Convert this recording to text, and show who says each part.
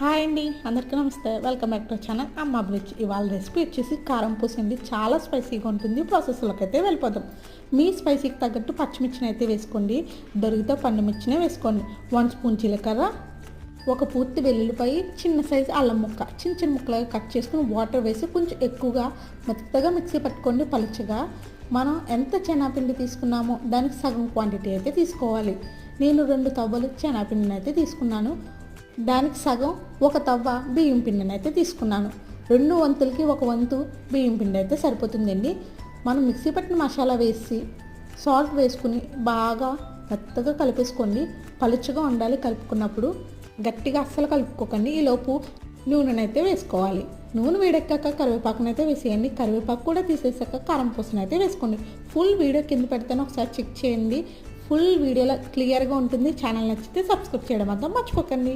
Speaker 1: Hi అండి అందరికీ నమస్తే. Welcome back to channel Amma bridge. ఇవాళ రెసిపీ వచ్చేసి కారం పూసింది చాలా స్పైసీగా ఉంటుంది. ప్రాసెస్లోకి అయితే వెళ్ళిపోతాం మీ స్పైసీకి తగ్గట్టు పచ్చిమిర్చిని అయితే వేసుకోండి. దొరికితే పండు మిర్చినే వేసుకోండి. వన్ స్పూన్ జీలకర్ర ఒక పూర్తి వెల్లుల్లిపాయ చిన్న సైజు అల్లం ముక్క. చిన్న చిన్న ముక్కలుగా కట్ చేసుకుని వాటర్ వేసి కొంచెం ఎక్కువగా మెత్తగా మిక్సీ పట్టుకోండి పలుచగా. మనం ఎంత శనగపిండి తీసుకున్నామో దానికి సగం క్వాంటిటీ అయితే తీసుకోవాలి. నేను రెండు తవ్వలు శనగపిండిని అయితే తీసుకున్నాను. దానికి సగం ఒక తవ్వ బియ్యం పిండిని అయితే తీసుకున్నాను. రెండు వంతులకి ఒక వంతు బియ్యం పిండి అయితే సరిపోతుందండి. మనం మిక్సీ పట్టిన మసాలా వేసి సాల్ట్ వేసుకుని బాగా మెత్తగా కలిపేసుకోండి. పలుచగా ఉండాలి కలుపుకున్నప్పుడు. గట్టిగా అస్సలు కలుపుకోకండి. ఈలోపు నూనెనైతే వేసుకోవాలి. నూనె వేడెక్కాక కరివేపాకునైతే వేసేయండి. కరివేపాకు కూడా తీసేసాక కారం పూసనైతే వేసుకోండి. ఫుల్ వీడియో కింద పెడితేనే. ఒకసారి చెక్ చేయండి. ఫుల్ వీడియోలో క్లియర్గా ఉంటుంది. ఛానల్ నచ్చితే సబ్స్క్రైబ్ చేయడం మాత్రం మర్చిపోకండి.